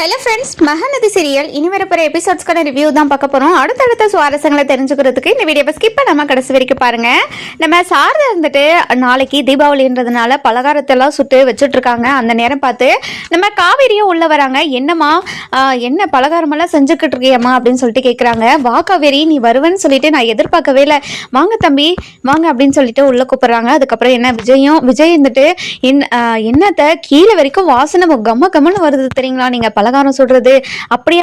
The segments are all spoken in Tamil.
ஹலோ ஃப்ரெண்ட்ஸ் மகநதி சீரியல் இனி வரப்போகிற எபிசோட்ஸ்க்கான ரிவ்யூ தான் பார்க்க போகிறோம் அடுத்தடுத்த சுவாரஸ்யங்களை தெரிஞ்சுக்கிறதுக்கு இந்த வீடியோவை ஸ்கிப் நம்ம கடைசி வரைக்கும் பாருங்க. நம்ம சாரதா இருந்துட்டு நாளைக்கு தீபாவளின்றதுனால பலகாரத்தெல்லாம் சுட்டு வச்சுட்ருக்காங்க. அந்த நேரம் பார்த்து நம்ம காவேரியும் உள்ளே வராங்க. என்னம்மா என்ன பலகாரமெல்லாம் செஞ்சுக்கிட்டு இருக்கியம்மா அப்படின்னு சொல்லிட்டு கேட்குறாங்க வா காவேரி நீ வருவேன்னு சொல்லிட்டு நான் எதிர்பார்க்கவே இல்லை. வாங்க தம்பி வாங்க அப்படின்னு சொல்லிட்டு உள்ளே கூப்பிட்றாங்க. அதுக்கப்புறம் என்ன விஜயும் விஜய் இருந்துட்டு என் என்னத்தை கீழே வரைக்கும் வாசனை கம்ம கம்மன்னு வருது தெரியுங்களா? நீங்கள் பல பலகாரம் சுடுறது அப்படியே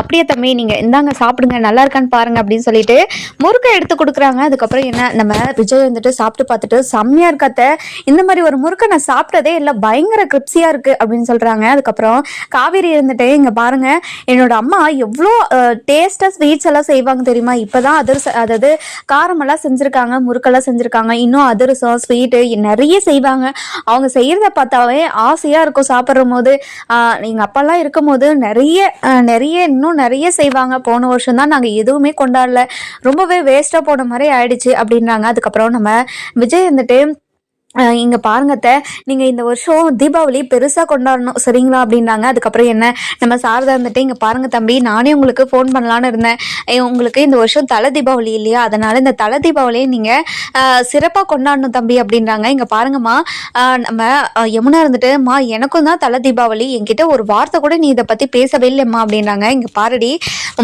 அப்படியே தம்பி நீங்க இந்தாங்க சாப்பிடுங்க நல்லா இருக்கான்னு பாருங்க அப்படின்னு சொல்லிட்டு முறுக்கை எடுத்து கொடுக்குறாங்க. அதுக்கப்புறம் என்ன நம்ம விஜய் வந்துட்டு சாப்பிட்டு பார்த்துட்டு செம்மையா இருக்காத்த இந்த மாதிரி ஒரு முறுக்கை நான் சாப்பிட்டதே இல்லை பயங்கர கிரிப்சியா இருக்கு அப்படின்னு சொல்றாங்க. அதுக்கப்புறம் காவேரி இருந்துட்டு இங்க பாருங்க என்னோட அம்மா எவ்வளோ டேஸ்டா ஸ்வீட்ஸ் எல்லாம் செய்வாங்க தெரியுமா? இப்பதான் அதிரச அதாவது காரமெல்லாம் செஞ்சிருக்காங்க முறுக்கெல்லாம் செஞ்சிருக்காங்க. இன்னும் அதிரசம் ஸ்வீட்டு நிறைய செய்வாங்க. அவங்க செய்யறத பார்த்தாவே ஆசையா இருக்கும் சாப்பிட்ற போது. ஆஹ் எங்க இருக்கும் போது நிறைய நிறைய இன்னும் நிறைய செய்வாங்க. போன வருஷம் தான் நாங்கள் எதுவுமே கொண்டாடல. ரொம்பவே வேஸ்ட்டாக போன மாதிரி ஆயிடுச்சு அப்படின்றாங்க. அதுக்கப்புறம் நம்ம விஜய் வந்துட்டு இங்க பாருங்க அத்தை, நீங்க இந்த வருஷம் தீபாவளி பெருசா கொண்டாடணும். சரிங்களா? அப்படின்னாங்க. அதுக்கப்புறம் என்ன? நம்ம சாரதா இருந்துட்டு இங்க பாருங்க தம்பி நானே உங்களுக்கு ஃபோன் பண்ணலான்னு இருந்தேன். உங்களுக்கு இந்த வருஷம் தலை தீபாவளி இல்லையா? அதனால இந்த தலை தீபாவளியை நீங்க சிறப்பாக சிறப்பா கொண்டாடணும் தம்பி அப்படின்றாங்க இங்க பாருங்கம்மா. நம்ம யமுனா இருந்துட்டு மா எனக்கும் தான் தலை தீபாவளி. என்கிட்ட ஒரு வார்த்தை கூட நீ இதை பத்தி பேசவே இல்லைம்மா அப்படின்றாங்க இங்க பாருடி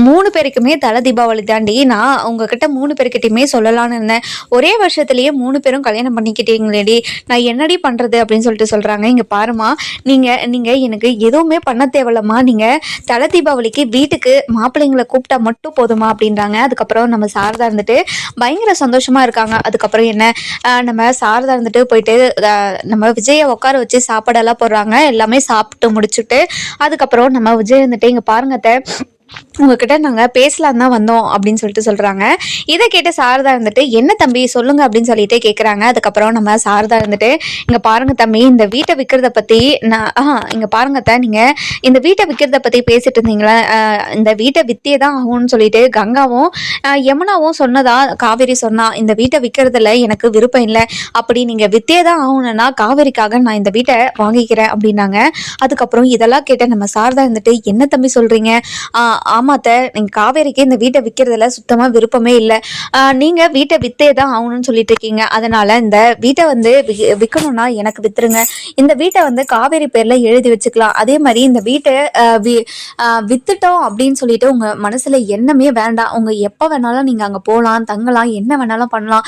மூணு பேருக்குமே தலை தீபாவளி தாண்டி நான் உங்ககிட்ட மூணு பேருக்கிட்டையுமே சொல்லலான்னு இருந்தேன். ஒரே வருஷத்துலயே மூணு பேரும் கல்யாணம் பண்ணிக்கிட்டீங்களேடி. நான் என்னடி பண்ணுறது அப்படின்னு சொல்லிட்டு சொல்கிறாங்க இங்கே பாருமா நீங்கள் நீங்கள் எனக்கு எதுவுமே பண்ண தேவையில்லம்மா. நீங்கள் தலை தீபாவளிக்கு வீட்டுக்கு மாப்பிள்ளைங்களை கூப்பிட்டா மட்டும் போதுமா அப்படின்றாங்க. அதுக்கப்புறம் நம்ம சாரதா இருந்துட்டு பயங்கர சந்தோஷமாக இருக்காங்க. அதுக்கப்புறம் என்ன நம்ம சாரதா இருந்துட்டு போயிட்டு நம்ம விஜயை உட்கார வச்சு சாப்பாடெல்லாம் போடுறாங்க. எல்லாமே சாப்பிட்டு முடிச்சுட்டு அதுக்கப்புறம் நம்ம விஜய் இருந்துட்டு இங்கே பாருங்க உங்ககிட்ட நாங்கள் பேசலாம் தான் வந்தோம் அப்படின்னு சொல்லிட்டு சொல்கிறாங்க இதை கேட்டு சாரதா இருந்துட்டு என்ன தம்பி சொல்லுங்க அப்படின்னு சொல்லிட்டு கேட்குறாங்க அதுக்கப்புறம் நம்ம சாரதா இருந்துட்டு இங்கே பாருங்க தம்பி இந்த வீட்டை விற்கிறத பற்றி நான் ஆஹா இங்கே பாருங்க அத்தை, நீங்கள் இந்த வீட்டை விற்கிறத பற்றி பேசிட்டு இருந்தீங்களா? இந்த வீட்டை வித்தே தான் ஆகும்னு சொல்லிட்டு கங்காவும் யமுனாவும் சொன்னதா காவேரி சொன்னா இந்த வீட்டை விற்கிறதுல எனக்கு விருப்பம் இல்லை. அப்படி நீங்கள் வித்தே தான் ஆகணும்னா காவேரிக்காக நான் இந்த வீட்டை வாங்கிக்கிறேன் அப்படின்னாங்க. அதுக்கப்புறம் இதெல்லாம் கேட்ட நம்ம சாரதா இருந்துட்டு என்ன தம்பி சொல்கிறீங்க ஆமாத்த நீங்க காவேரிக்கு இந்த வீட்டை விற்கிறதுல சுத்தமா விருப்பமே இல்லை. நீங்க வீட்டை வித்தே தான் ஆகணும்னு சொல்லிட்டு இருக்கீங்க அதனால இந்த வீட்டை வந்து வி- விற்கணும்னா எனக்கு வித்துருங்க. இந்த வீட்டை வந்து காவேரி பேர்ல எழுதி வச்சுக்கலாம். அதே மாதிரி இந்த வீட்டை வி- வித்துட்டோம் அப்படின்னு சொல்லிட்டு உங்க மனசுல எண்ணமே வேண்டாம். உங்க எப்ப வேணாலும் நீங்க அங்க போகலாம் தங்கலாம் என்ன வேணாலும் பண்ணலாம்.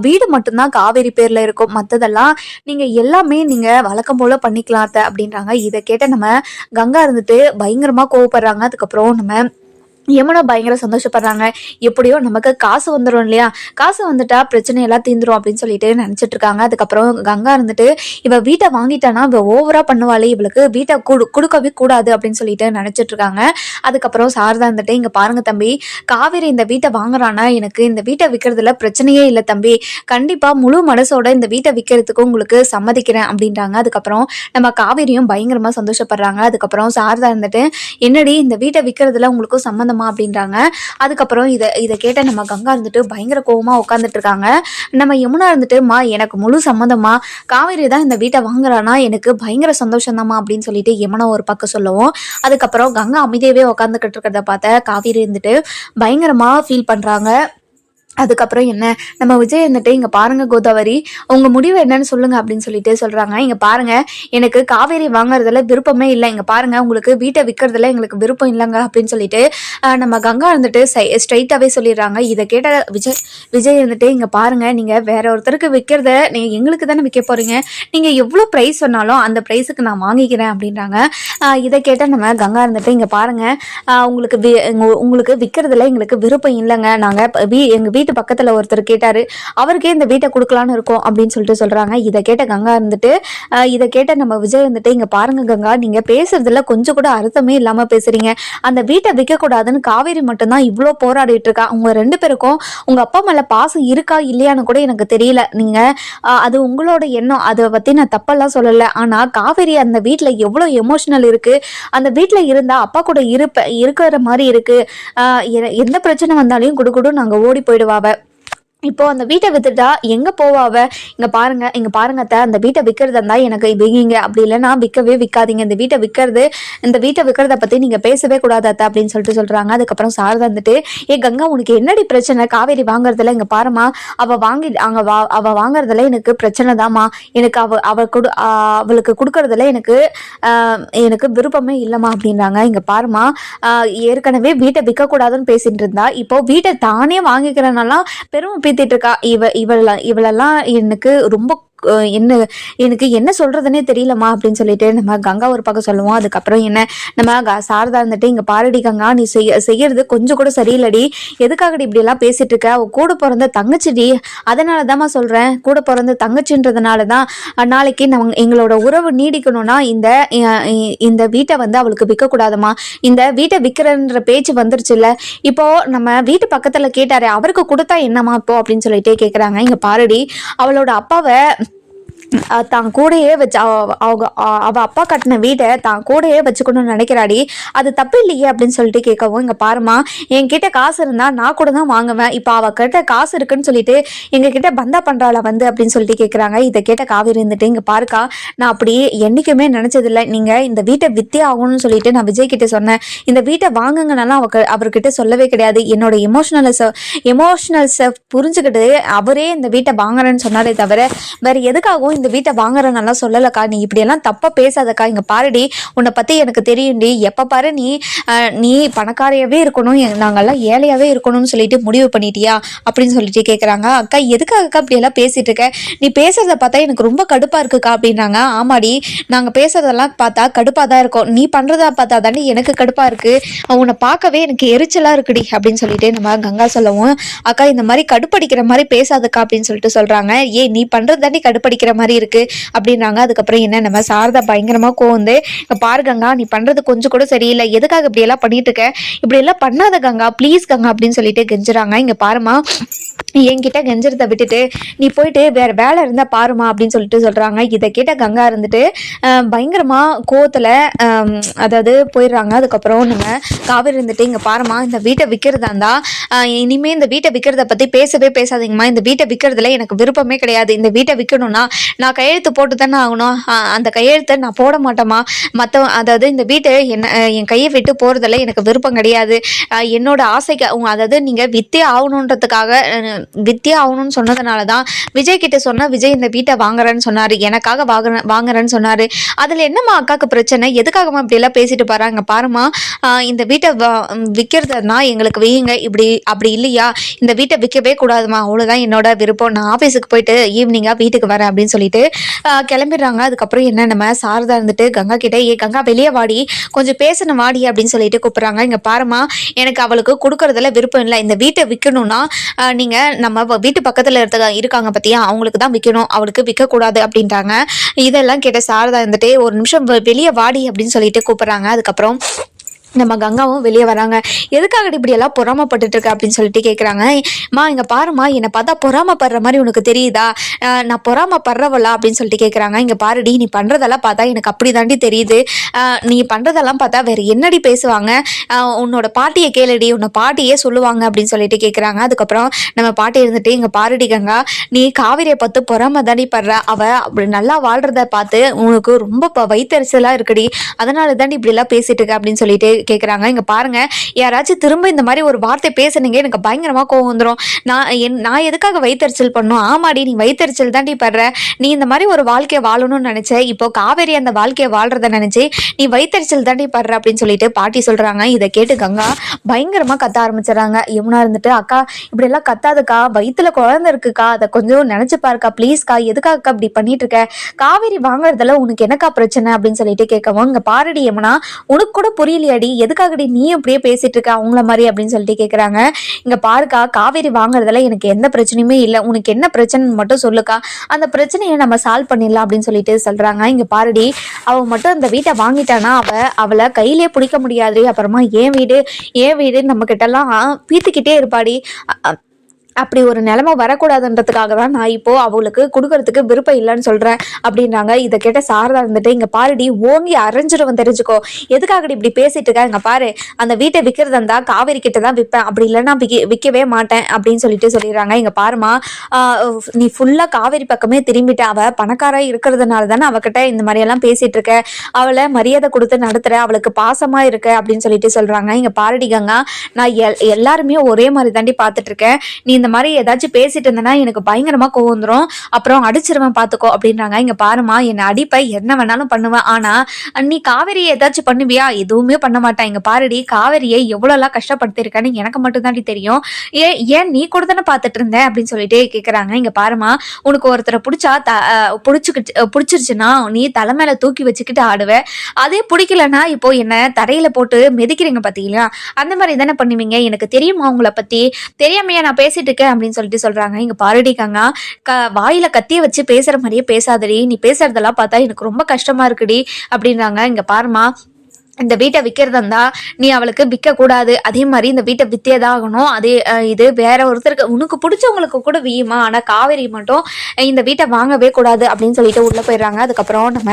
வீடு மட்டும்தான் காவேரி பேர்ல இருக்கும். மத்ததெல்லாம் நீங்க எல்லாமே நீங்க வழக்கம் போல பண்ணிக்கலாம் அப்படின்றாங்க. இதை கேட்ட நம்ம கங்கா இருந்துட்டு பயங்கரமா கோவப்படுறாங்க. அதுக்கப்புறம் நம்ம കാണാം யமுனா பயங்கர சந்தோஷப்படுறாங்க. எப்படியோ நமக்கு காசு வந்துடும் இல்லையா? காசு வந்துட்டா பிரச்சனை எல்லாம் தீந்துரும் அப்படின்னு சொல்லிட்டு நினச்சிட்டு இருக்காங்க. அதுக்கப்புறம் கங்கா இருந்துட்டு இவ வீட்டை வாங்கிட்டானா? இவ ஓவரா பண்ணுவாளே. இவளுக்கு வீட்டை கொடு கொடுக்கவே கூடாது. அப்படின்னு சொல்லிட்டு நினச்சிட்டு இருக்காங்க. அதுக்கப்புறம் சாரதா இருந்துட்டு இங்க பாருங்க தம்பி. காவேரி இந்த வீட்டை வாங்குறானா? எனக்கு இந்த வீட்டை விற்கிறதுல பிரச்சனையே இல்லை தம்பி. கண்டிப்பா முழு மனசோட இந்த வீட்டை விற்கிறதுக்கு உங்களுக்கு சம்மதிக்கிறேன். அப்படின்றாங்க. அதுக்கப்புறம் நம்ம காவேரியும் பயங்கரமா சந்தோஷப்படுறாங்க. அதுக்கப்புறம் சாரதா இருந்துட்டு என்னடி இந்த வீட்டை விற்கிறதுல உங்களுக்கும் சம்மந்தம் அப்படின்றாங்க. அதுக்கப்புறம் இதை இதை கேட்ட நம்ம கங்கா இருந்துட்டு பயங்கர கோபமாக உட்காந்துட்டு இருக்காங்க. நம்ம யமுனா இருந்துட்டுமா எனக்கு முழு சம்மந்தமா காவேரி தான் இந்த வீட்டை வாங்குறானா? எனக்கு பயங்கர சந்தோஷம் அப்படின்னு சொல்லிட்டு யமுனா ஒரு பக்கம் சொல்லவும் அதுக்கப்புறம் கங்கா அமைதியாகவே உட்காந்துக்கிட்டு இருக்கிறத பார்த்த காவேரி இருந்துட்டு பயங்கரமாக ஃபீல் பண்ணுறாங்க அதுக்கப்புறம் என்ன? நம்ம விஜய் வந்துட்டு இங்கே பாருங்கள் கோதாவரி உங்கள் முடிவு என்னன்னு சொல்லுங்கள் அப்படின்னு சொல்லிட்டு சொல்கிறாங்க இங்கே பாருங்கள் எனக்கு காவேரி வாங்குறதுல விருப்பமே இல்லை. இங்கே பாருங்கள் உங்களுக்கு வீட்டை விற்கிறதுல எங்களுக்கு விருப்பம் இல்லைங்க அப்படின்னு சொல்லிட்டு நம்ம கங்கா இருந்துட்டு ஸ்ட்ரைட்டாகவே சொல்லிடுறாங்க. இதை கேட்ட விஜய் விஜய் வந்துட்டு இங்கே பாருங்கள் நீங்கள் வேற ஒருத்தருக்கு விற்கிறத நீங்கள் எங்களுக்கு தானே விற்க போறீங்க. நீங்கள் எவ்வளோ ப்ரைஸ் சொன்னாலும் அந்த ப்ரைஸுக்கு நான் வாங்கிக்கிறேன் அப்படின்றாங்க. இதை கேட்ட நம்ம கங்கா இருந்துட்டு இங்கே பாருங்கள் உங்களுக்கு வி- உங்களுக்கு விற்கிறதுல எங்களுக்கு விருப்பம் இல்லைங்க. நாங்கள் வீ எங்கள் வீ வீட்டு பக்கத்துல ஒருத்தர் கேட்டாரு அவருக்கே இந்த வீட்டை கொடுக்கலான்னு இருக்கோம் அப்படின்னு சொல்லிட்டு சொல்றாங்க. இதை கேட்ட கங்கா இருந்துட்டு இதை கேட்ட நம்ம விஜய் வந்துட்டு இங்க பாருங்க கங்கா நீங்க பேசுறதுல கொஞ்சம் கூட அர்த்தமே இல்லாம பேசுறீங்க. அந்த வீட்டை விற்க கூடாதுன்னு காவேரி மட்டும்தான் இவ்வளோ போராடிட்டு இருக்கா. உங்க ரெண்டு பேருக்கும் உங்க அப்பா மேல பாசம் இருக்கா இல்லையான்னு கூட எனக்கு தெரியல. நீங்க அது உங்களோட எண்ணம். அதை பத்தி நான் தப்பெல்லாம் சொல்லல. ஆனா காவேரி அந்த வீட்டில் எவ்வளவு எமோஷனல் இருக்கு. அந்த வீட்டில் இருந்தா அப்பா கூட இருப்ப இருக்கிற மாதிரி இருக்கு. எ- எந்த பிரச்சனை வந்தாலையும் குடு நாங்கள் நாங்க ஓடி യുവാവ് இப்போ அந்த வீட்டை வித்துட்டா எங்க போவாவ இங்கே இங்க பாருங்க இங்க பாருங்க அத்தை அந்த வீட்டை விற்கிறதா எனக்கு விங்கிங்க அப்படி இல்லைனா விற்கவே விற்காதீங்க இந்த வீட்டை விற்கிறது இந்த வீட்டை விற்கிறத பத்தி நீங்க பேசவே கூடாது அத்தை அப்படின்னு சொல்லிட்டு சொல்றாங்க. அதுக்கப்புறம் சாரதா வந்துட்டு ஏ கங்கா உனக்கு என்னடி பிரச்சனை? காவேரி வாங்குறதுல இங்க பாருமா அவ வாங்கி அங்க வா அவ வாங்குறதுல எனக்கு பிரச்சனை தாம்மா. எனக்கு அவ அவ கொடு அவளுக்கு கொடுக்கறதுல எனக்கு எனக்கு விருப்பமே இல்லைம்மா அப்படின்றாங்க. இங்க பாருமா ஏற்கனவே வீட்டை விற்கக்கூடாதுன்னு பேசிட்டு இருந்தா இப்போ வீட்டை தானே வாங்கிக்கிறனாலாம் பெரும் பீத்திட்டு இருக்கா. இவ இவள இவளெல்லாம் எனக்கு ரொம்ப என்ன எனக்கு என்ன சொல்றதுனே தெரியலம்மா அப்படின்னு சொல்லிட்டு நம்ம கங்கா ஒரு பக்கம் சொல்லுவோம். அதுக்கப்புறம் என்ன நம்ம க- சாரதா இருந்துட்டு இங்க பாரடி கங்கா நீ செய்ய செய்யறது கொஞ்சம் கூட சரியில்லடி. எதுக்காகடி இப்படி எல்லாம் பேசிட்டு இருக்க? அவ கூட பிறந்த தங்கச்சிடி. அதனால தான்மா சொல்றேன். கூட பிறந்த தங்கச்சின்றதுனால தான் நாளைக்கு நம்ம எங்களோட உறவு நீடிக்கணும்னா இந்த இ- இந்த வீட்டை வந்து அவளுக்கு விற்க கூடாதுமா இந்த வீட்டை விற்கிறன்ற பேச்சு வந்துருச்சுல்ல. இப்போ நம்ம வீட்டு பக்கத்துல கேட்டாரு அவருக்கு கொடுத்தா என்னம்மா இப்போ? அப்படின்னு சொல்லிட்டே கேக்குறாங்க. இங்க பாரடி அவளோட அப்பாவை தான் கூடயே வச்சு அவ- அவங்க அவ அப்பா கட்டின வீட்டை தான் கூடயே வச்சுக்கணும்னு நினைக்கிறாடி. அது தப்பு இல்லையே அப்படின்னு சொல்லிட்டு கேட்கவும் இங்கே பாருமா என்கிட்ட காசு இருந்தா நான் கூட தான் வாங்குவேன். இப்போ அவ கிட்ட காசு இருக்குன்னு சொல்லிட்டு எங்க கிட்ட பந்தா பண்றாள வந்து? அப்படின்னு சொல்லிட்டு கேட்குறாங்க. இதை கேட்ட காவேரி இருந்துட்டு இங்க பாருக்கா நான் அப்படி என்னைக்குமே நினைச்சதில்ல. நீங்க இந்த வீட்டை வித்தே ஆகணும்னு சொல்லிட்டு நான் விஜய் கிட்ட சொன்னேன். இந்த வீட்டை வாங்குங்கனாலும் அவ அவர்கிட்ட சொல்லவே கிடையாது. என்னோட எமோஷனல் எமோஷனல்ஸை புரிஞ்சுக்கிட்டு அவரே இந்த வீட்டை வாங்குறேன்னு சொன்னாரே தவிர வேற எதுக்காகவும் இந்த வீட்டை வாங்குறேன்னெல்லாம் சொல்லலக்கா. நீ இப்படியெல்லாம் தப்பா பேசாதக்கா. இங்க பாருடி உன்னை பத்தி எனக்கு தெரியும்டி. எப்ப பாரு நீ நீ பணக்காரையாவே இருக்கணும். எ- நாங்கெல்லாம் ஏழையாவே இருக்கணும்னு சொல்லிட்டு முடிவு பண்ணிட்டியா? அப்படின்னு சொல்லிட்டு கேக்குறாங்க. அக்கா எதுக்காக அக்கா இப்படி எல்லாம் பேசிட்டு இருக்க நீ பேசுறத பார்த்தா எனக்கு ரொம்ப கடுப்பா இருக்குக்கா அப்படின்னாங்க. ஆமாடி நாங்க பேசுறதெல்லாம் பார்த்தா கடுப்பா தான் இருக்கும். நீ பண்றதா பார்த்தா தானே எனக்கு கடுப்பா இருக்கு. உன்னை பார்க்கவே எனக்கு எரிச்சலா இருக்குடி அப்படின்னு சொல்லிட்டு நம்ம கங்கா சொல்லவும் அக்கா இந்த மாதிரி கடுப்படிக்கிற மாதிரி பேசாதக்கா அப்படின்னு சொல்லிட்டு சொல்றாங்க. ஏ நீ பண்றது தானே கடுப்படிக்கிற மாதிரி மாதிரி இருக்கு அப்படின்றாங்க. அதுக்கப்புறம் என்ன நம்ம சாரதா பயங்கரமா கோந்து பாரு கங்கா நீ பண்றது கொஞ்சம் கூட சரியில்லை. எதுக்காக இப்படி எல்லாம் பண்ணிட்டு இருக்க? இப்படி எல்லாம் பண்ணாத கங்கா ப்ளீஸ் கங்கா அப்படின்னு சொல்லிட்டு கெஞ்சுறாங்க. இங்க பாருமா என்கிட்ட கெஞ்சறதை விட்டுட்டு நீ போயிட்டு வேற வேலை இருந்தால் பாருமா அப்படின்னு சொல்லிட்டு சொல்கிறாங்க இதை கேட்ட கங்கா இருந்துட்டு பயங்கரமாக கோவத்தில் அதாவது போயிடுறாங்க. அதுக்கப்புறம் நம்ம காவேரி இருந்துட்டு இங்கே பாருமா இந்த வீட்டை விற்கிறதா இருந்தால் இனிமேல் இந்த வீட்டை விற்கிறத பற்றி பேசவே பேசாதீங்கம்மா. இந்த வீட்டை விற்கிறதுல எனக்கு விருப்பமே கிடையாது. இந்த வீட்டை விற்கணும்னா நான் கையெழுத்து போட்டு தானே ஆகணும். அந்த கையெழுத்தை நான் போட மாட்டேமா மற்ற அதாவது இந்த வீட்டை என்ன என் கையை விட்டு போகிறதுல எனக்கு விருப்பம் கிடையாது. என்னோட ஆசைக்கு அதாவது நீங்கள் வித்தே ஆகணுன்றதுக்காக வித்யா வித்தே ஆகணும்னு சொன்னதுனால தான் விஜய் கிட்ட சொன்னால் விஜய் இந்த வீட்டை வாங்குறேன்னு சொன்னாரு எனக்காக வாங்குறேன் வாங்குறேன்னு சொன்னாரு. அதுல என்னம்மா அக்காவுக்கு பிரச்சனை? எதுக்காகமா இப்படி எல்லாம் பேசிட்டு பாருங்க பாருமா இந்த வீட்டை விற்கிறதுனா எங்களுக்கு வையுங்க. இப்படி அப்படி இல்லையா? இந்த வீட்டை விற்கவே கூடாதுமா அவ்வளோதான் என்னோட விருப்பம். நான் ஆஃபீஸுக்கு போயிட்டு ஈவினிங்காக வீட்டுக்கு வரேன் அப்படின்னு சொல்லிட்டு கிளம்பிடுறாங்க. அதுக்கப்புறம் என்ன நம்ம சாரதா இருந்துட்டு கங்கா கிட்ட ஏ கங்கா வெளியே வாடி. கொஞ்சம் பேசணும் வாடி அப்படின்னு சொல்லிட்டு கூப்பிட்றாங்க. இங்கே பாருமா எனக்கு அவளுக்கு கொடுக்கறதுல விருப்பம் இல்லை. இந்த வீட்டை விற்கணும்னா நீங்கள் நம்ம வீட்டு பக்கத்துல இருக்க இருக்காங்க பத்தியா? அவங்களுக்கு தான் விற்கணும் அவளுக்கு விற்கக்கூடாது அப்படின்ட்டாங்க. இதெல்லாம் கேட்ட சாரதா இருந்துட்டு ஒரு நிமிஷம் வெளியே வாடி அப்படின்னு சொல்லிட்டு கூப்பிடுறாங்க. அதுக்கப்புறம் நம்ம கங்காவும் வெளியே வராங்க. எதுக்காக இப்படி எல்லாம் பொறாமப்பட்டுட்டு இருக்க அப்படின்னு சொல்லிட்டு கேட்குறாங்க மா இங்கே பாருமா என்னை பார்த்தா பொறாமப்படுற மாதிரி உனக்கு தெரியுதா? நான் பொறாமப்படுறவளா அப்படின்னு சொல்லிட்டு கேட்குறாங்க இங்கே பாருடி நீ பண்றதெல்லாம் பார்த்தா எனக்கு அப்படி தாண்டி தெரியுது நீ பண்ணுறதெல்லாம் பார்த்தா வேறு என்னடி பேசுவாங்க? உன்னோட பாட்டியை கேளுடி உன்னை பாட்டியே சொல்லுவாங்க அப்படின்னு சொல்லிட்டு கேட்குறாங்க அதுக்கப்புறம் நம்ம பாட்டி இருந்துட்டு இங்கே பாருடி கங்கா நீ காவிரியை பார்த்து பொறாம தாண்டி படுற. அவ அப்படி நல்லா வாழ்றத பார்த்து உனக்கு ரொம்ப ப- இருக்குடி. அதனால தாண்டி இப்படி எல்லாம் பேசிட்டு இருக்க அப்படின்னு சொல்லிட்டு கேட்குறாங்க இங்கே பாருங்க யாராச்சும் திரும்ப இந்த மாதிரி ஒரு வார்த்தை பேசுனீங்க எனக்கு பயங்கரமாக கோவம் வந்துடும் நான் என் நான் எதுக்காக வயித்தெரிச்சல் பண்ணும் ஆமாடி நீ வயித்தெரிச்சல் தாண்டி படுற. நீ இந்த மாதிரி ஒரு வாழ்க்கையை வாழணும்னு நினச்சேன் இப்போ காவேரி அந்த வாழ்க்கையை வாழ்றத நினச்சி நீ வயித்தெரிச்சல் தாண்டி படுற அப்படின்னு சொல்லிட்டு பாட்டி சொல்கிறாங்க இதை கேட்டு கங்கா பயங்கரமாக கத்த ஆரம்பிச்சிடறாங்க. யமுனா இருந்துட்டு அக்கா இப்படியெல்லாம் கத்தாதுக்கா. வயிற்றில் குழந்தை இருக்குக்கா. அதை கொஞ்சம் நினச்சி பாருக்கா. ப்ளீஸ்க்கா எதுக்காக இப்படி பண்ணிட்டு இருக்க காவேரி வாங்குறதுல உனக்கு என்னக்கா பிரச்சனை? அப்படின்னு சொல்லிட்டு கேட்கவும் இங்கே பாருடி யமுனா உனக்கு கூட புரியலையாடி. எதுக்காகடி நீ இப்படியே பேசிட்டு இருக்க? அவங்கள மாதிரி அப்படின்னு சொல்லிட்டு கேட்குறாங்க இங்க பாருக்கா காவேரி வாங்குறதுல எனக்கு எந்த பிரச்சனையுமே இல்லை. உனக்கு என்ன பிரச்சனைன்னு மட்டும் சொல்லுக்கா. அந்த பிரச்சனையை நம்ம சால்வ் பண்ணிடலாம் அப்படின்னு சொல்லிட்டு சொல்றாங்க. இங்க பாருடி அவள் மட்டும் அந்த வீட்டை வாங்கிட்டானா? அவ அவளை கையிலே பிடிக்க முடியாது அப்புறமா ஏன் வீடு? ஏன் வீடு நம்ம கிட்ட எல்லாம் பீத்துக்கிட்டே இருப்பாடி. அப்படி ஒரு நிலைமை வரக்கூடாதுன்றதுக்காக தான் நான் இப்போ அவளுக்கு கொடுக்கறதுக்கு விருப்பம் இல்லைன்னு சொல்றேன் அப்படின்றாங்க. இதை கேட்ட சாரதா இருந்துட்டு இங்க பாருடி ஓங்கி அரைஞ்சிருவன் தெரிஞ்சுக்கோ. எதுக்காகடி இப்படி பேசிட்டு இருக்க? இங்க பாரு அந்த வீட்டை விற்கிறதா இருந்தா காவேரி கிட்ட தான் விற்பேன். அப்படி இல்லைன்னா விக்க விற்கவே மாட்டேன். அப்படின்னு சொல்லிட்டு சொல்லிடுறாங்க. இங்க பாருமா நீ ஃபுல்லா காவேரி பக்கமே திரும்பிட்ட அவ பணக்காரா இருக்கிறதுனால தானே அவகிட்ட இந்த மாதிரி எல்லாம் பேசிட்டு இருக்க. அவளை மரியாதை கொடுத்து நடத்துற அவளுக்கு பாசமா இருக்க அப்படின்னு சொல்லிட்டு சொல்றாங்க. இங்க பாரடி கங்கா நான் எல் எல்லாருமே ஒரே மாதிரி தாண்டி பார்த்துட்டு இருக்கேன். நீ இந்த மாதிரி ஏதாச்சும் பேசிட்டு இருந்தேன்னா எனக்கு பயங்கரமா கோவம் அப்புறம் அடிச்சிருவேன் பார்த்துக்கோ அப்படின்றாங்க. இங்க பாருமா என்னை அடிப்பை என்ன வேணாலும் பண்ணுவேன். ஆனா நீ காவேரியை ஏதாச்சும் பண்ணுவியா? எதுவுமே பண்ண மாட்டேன் இங்க பாருடி காவேரியை எவ்வளோலாம் கஷ்டப்படுத்திருக்கேன்னு எனக்கு மட்டும் தெரியும். ஏ ஏன் நீ கூட தானே பார்த்துட்டு இருந்த? அப்படின்னு சொல்லிட்டு கேட்குறாங்க இங்க பாருமா உனக்கு ஒருத்தரை பிடிச்சா த பிடிச்சிக்கிட்டு பிடிச்சிருச்சுன்னா நீ தலை மேல தூக்கி வச்சுக்கிட்டு ஆடுவ. அதே பிடிக்கலன்னா இப்போ என்ன தரையில போட்டு மிதிக்கிறீங்க பாத்தீங்களா? அந்த மாதிரி தானே பண்ணுவீங்க? எனக்கு தெரியுமா உங்களை பத்தி? தெரியாமையா நான் பேசிட்டு இருக்கேன் அப்படின்னு சொல்லிட்டு சொல்றாங்க. இங்க பாருடிக்காங்க க வாயில கத்திய வச்சு பேசுற மாதிரியே பேசாதடி. நீ பேசுறதெல்லாம் பார்த்தா எனக்கு ரொம்ப கஷ்டமா இருக்குடி அப்படின்றாங்க. இங்க பாருமா இந்த வீட்டை விற்கிறதா இருந்தா நீ அவளுக்கு விற்க கூடாது அதே மாதிரி இந்த வீட்டை வித்தே தான் ஆகணும் அதே இது வேற ஒருத்தருக்கு உனக்கு பிடிச்சவங்களுக்கு கூட வீயுமா? ஆனால் காவேரி மட்டும் இந்த வீட்டை வாங்கவே கூடாது அப்படின்னு சொல்லிட்டு உள்ள போயிடுறாங்க. அதுக்கப்புறம் நம்ம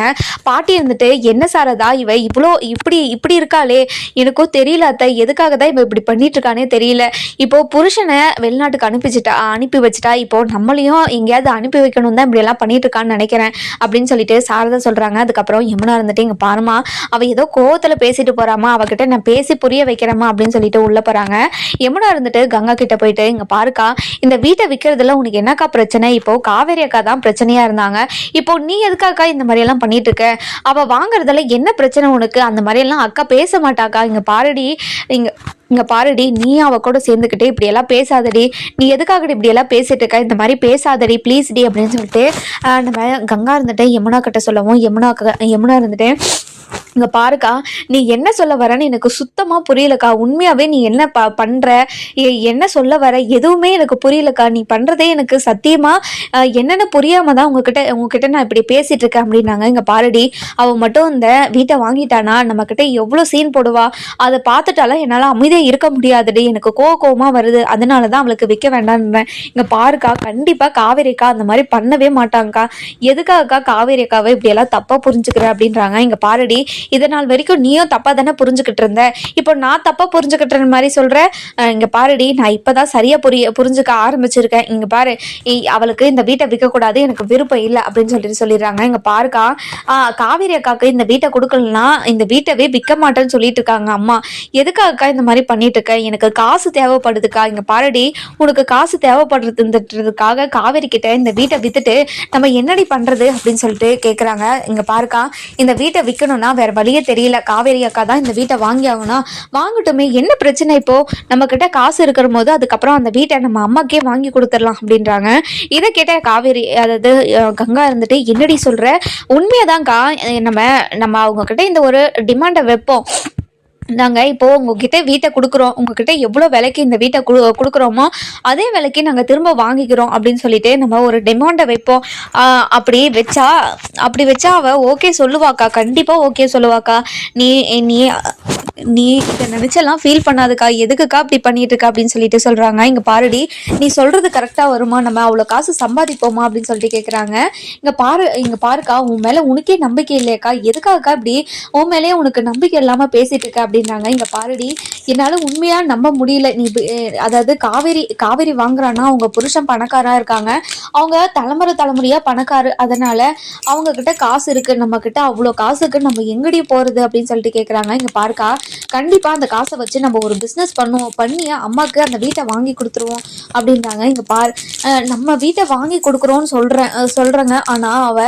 பாட்டி இருந்துட்டு என்ன சாரதா இவ? இவ்வளோ இப்படி இப்படி இருக்காளே. எனக்கும் தெரியல அத்தை. எதுக்காக தான் இவ இப்படி பண்ணிட்டு இருக்கானே தெரியல. இப்போ புருஷனை வெளிநாட்டுக்கு அனுப்பிச்சிட்டா அனுப்பி வச்சுட்டா இப்போ நம்மளையும் எங்கேயாவது அனுப்பி வைக்கணும் தான் இப்படி எல்லாம் பண்ணிட்டு இருக்கான்னு நினைக்கிறேன் அப்படின்னு சொல்லிட்டு சாரதா சொல்றாங்க. அதுக்கப்புறம் யமுனா இருந்துட்டு இங்க பாருமா அவ ஏதோ கோவத்தில் பேசிட்டு போறாமா? அவகிட்ட நான் பேசி புரிய வைக்கிறேமா அப்படின்னு சொல்லிட்டு உள்ள போறாங்க. யமுனா இருந்துட்டு கங்கா கிட்ட போயிட்டு இங்க பாருக்கா இந்த வீட்டை விற்கிறதுல உனக்கு என்னக்கா பிரச்சனை? இப்போ காவேரி அக்கா தான் பிரச்சனையா இருந்தாங்க. இப்போ நீ எதுக்காக்கா இந்த மாதிரி எல்லாம் பண்ணிட்டு இருக்க? அவ வாங்குறதுல என்ன பிரச்சனை உனக்கு? அந்த மாதிரி எல்லாம் அக்கா பேச மாட்டாக்கா. இங்க பாருடி இங்க இங்க பாருடி நீ அவ கூட சேர்ந்துக்கிட்டு இப்படி எல்லாம் பேசாதடி. நீ எதுக்காக இப்படி எல்லாம் பேசிட்டு இருக்க? இந்த மாதிரி பேசாதடி ப்ளீஸ் டி அப்படின்னு சொல்லிட்டு நம்ம கங்கா இருந்துட்டு யமுனா கிட்ட சொல்லவும் யமுனா யமுனா இருந்துட்டு இங்க பாருக்கா நீ என்ன சொல்ல வரன்னு எனக்கு சுத்தமா புரியலக்கா. உண்மையாவே நீ என்ன ப பண்ற? என்ன சொல்ல வர? எதுவுமே எனக்கு புரியலக்கா. நீ பண்றதே எனக்கு சத்தியமா என்னென்ன புரியாமல் புரியாம தான் உங்ககிட்ட உங்ககிட்ட நான் இப்படி பேசிட்டு இருக்கேன் அப்படின்னாங்க. இங்க பாருடி அவள் மட்டும் இந்த வீட்டை வாங்கிட்டானா? நம்ம கிட்ட எவ்வளவு சீன் போடுவா? அதை பார்த்துட்டாலும் என்னால அமைதி இருக்க முடியாதுடி. எனக்கு கோவ கோவமா வருது. அதனால தான் அவளுக்கு விற்க வேண்டாம்ன்றேன் இங்க பாருக்கா கண்டிப்பா காவேரிக்கா அந்த மாதிரி பண்ணவே மாட்டாங்கக்கா. எதுக்காகக்கா காவேரி அக்காவை இப்படி எல்லாம் தப்பா புரிஞ்சுக்கிற அப்படின்றாங்க. இங்க பாருடி இதனால் நாள் வரைக்கும் நீயும் தப்பா தானே புரிஞ்சுக்கிட்டு இருந்த. இப்போ நான் தப்பா புரிஞ்சுக்கிட்ட மாதிரி சொல்கிறேன் இங்கே இங்க பாருடி நான் இப்பதான் சரியா புரிய புரிஞ்சுக்க ஆரம்பிச்சிருக்கேன். இங்க பாரு அவளுக்கு இந்த வீட்டை விற்க கூடாது எனக்கு விருப்பம் இல்லை அப்படின்னு சொல்லிட்டு சொல்லிடுறாங்க. இங்க பாருக்கா காவேரி அக்காக்கு இந்த வீட்டை கொடுக்கலன்னா இந்த வீட்டவே விற்க மாட்டேன்னு சொல்லிட்டு இருக்காங்க அம்மா. எதுக்காகக்கா இந்த மாதிரி பண்ணிட்டு இருக்க எனக்கு காசு தேவைப்படுதுக்கா இங்க பாருடி உனக்கு காசு தேவைப்படுறதுன்றதுக்காக காவேரி கிட்ட இந்த வீட்டை வித்துட்டு நம்ம என்னடி பண்றது அப்படின்னு சொல்லிட்டு கேக்குறாங்க. இங்க பாருக்கா இந்த வீட்டை விற்கணும்னா வேற வழியே தெரியல. காவேரி அக்கா தான் இந்த வீட்டை வாங்கி ஆகணும். வாங்கட்டுமே என்ன பிரச்சனை இப்போ? நம்ம கிட்ட காசு இருக்கிற போது அதுக்கப்புறம் அந்த வீட்டை நம்ம அம்மாக்கே வாங்கி கொடுத்துடலாம் அப்படின்றாங்க. இதை கேட்ட காவேரி அதாவது கங்கா இருந்துட்டு என்னடி சொல்ற? உண்மையதான்க்கா நம்ம நம்ம அவங்க கிட்ட இந்த ஒரு டிமாண்டை வைப்போம். நாங்கள் இப்போ உங்ககிட்ட வீட்டை கொடுக்குறோம். உங்ககிட்ட எவ்வளோ விலைக்கு இந்த வீட்டை கொடு கொடுக்குறோமோ அதே விலைக்கு நாங்கள் திரும்ப வாங்கிக்கிறோம் அப்படின்னு சொல்லிட்டு நம்ம ஒரு டிமாண்டை வைப்போம். அப்படி வச்சா அப்படி வச்சா அவ ஓகே சொல்லுவாக்கா. கண்டிப்பாக ஓகே சொல்லுவாக்கா. நீ நீ நீ இதை நினச்செல்லாம் ஃபீல் பண்ணாதுக்கா. எதுக்குக்கா இப்படி பண்ணிட்டு இருக்கா அப்படின்னு சொல்லிட்டு சொல்கிறாங்க இங்கே பாருடி நீ சொல்கிறது கரெக்டாக வருமா? நம்ம அவ்வளோ காசு சம்பாதிப்போமா? அப்படின்னு சொல்லிட்டு கேட்குறாங்க இங்கே பாரு இங்கே பாருக்கா. உன் மேலே உனக்கே நம்பிக்கை இல்லையாக்கா. எதுக்காகக்கா இப்படி? உன் மேலேயே உனக்கு நம்பிக்கை இல்லாமல் பேசிட்டு இருக்க அப்படின்றாங்க இங்கே பாருடி என்னால் உண்மையாக நம்ப முடியல. நீ அதாவது காவேரி காவேரி வாங்குறான்னா அவங்க புருஷன் பணக்காரா இருக்காங்க. அவங்க தலைமுறை தலைமுறையாக பணக்காரு. அதனால அவங்க கிட்ட காசு இருக்கு. நம்ம கிட்ட அவ்வளோ காசுக்கு நம்ம எங்கடி போறது அப்படின்னு சொல்லிட்டு கேட்குறாங்க இங்கே பாருக்கா கண்டிப்பாக அந்த காசை வச்சு நம்ம ஒரு பிஸ்னஸ் பண்ணுவோம். பண்ணி அம்மாவுக்கு அந்த வீட்டை வாங்கி கொடுத்துருவோம் அப்படின்றாங்க. இங்கே பார் நம்ம வீட்டை வாங்கி கொடுக்குறோன்னு சொல்கிறேன் சொல்கிறேங்க ஆனால் அவ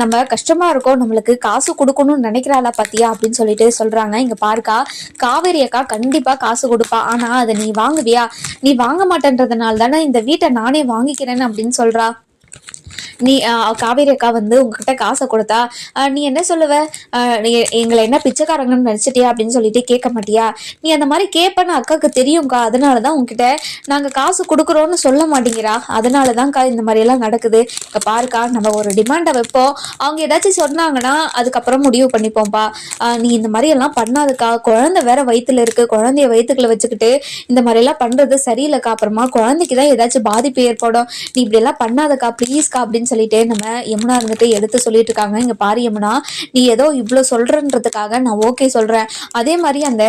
நம்ம கஷ்டமாக இருக்கோம். நம்மளுக்கு காசு கொடுக்கணும்னு நினைக்கிறாளா பாத்தியா அப்படின்னு சொல்லிட்டு சொல்கிறாங்க இங்கே பாருக்கா காவேரி அக்கா கண்டிப்பாக காசு கொடுப்பா. ஆனால் அதை நீ வாங்குவியா? நீ வாங்க மாட்டேன்றதுனால தானே இந்த வீட்டை நானே வாங்கிக்கிறேன்னு அப்படின்னு சொல்கிறா நீ ஆஹ் காவேரி அக்கா வந்து உங்ககிட்ட காசை கொடுத்தா நீ என்ன சொல்லுவ? நீ எங்களை என்ன பிச்சைக்காரங்கன்னு நினச்சிட்டியா அப்படின்னு சொல்லிட்டு கேட்க மாட்டியா? நீ அந்த மாதிரி கேட்பேன்னு அக்காவுக்கு தெரியும்க்கா. அதனால தான் உங்ககிட்ட நாங்கள் காசு கொடுக்குறோன்னு சொல்ல மாட்டேங்கிறா அதனால தான்க்கா இந்த மாதிரியெல்லாம் நடக்குது. இப்போ பாருக்கா நம்ம ஒரு டிமாண்டை வைப்போம். அவங்க ஏதாச்சும் சொன்னாங்கன்னா அதுக்கப்புறம் முடிவு பண்ணிப்போம்ப்பா. ஆஹ் நீ இந்த மாதிரி எல்லாம் பண்ணாதுக்கா. குழந்தை வேற வயித்துல இருக்கு. குழந்தைய வயிற்றுக்குள்ள வச்சுக்கிட்டு இந்த மாதிரி எல்லாம் பண்றது சரியில்லைக்கா. அப்புறமா குழந்தைக்கு தான் ஏதாச்சும் பாதிப்பு ஏற்படும். நீ இப்படி எல்லாம் பண்ணாதக்கா ப்ளீஸ்க்கா அப்படின்னு சொல்லிட்டு நம்ம யமுனா இருந்துட்டு எடுத்து சொல்லிட்டு இருக்காங்க இங்க பாரு யமுனா நீ ஏதோ இவ்வளோ சொல்றன்றதுக்காக நான் ஓகே சொல்றேன். அதே மாதிரி அந்த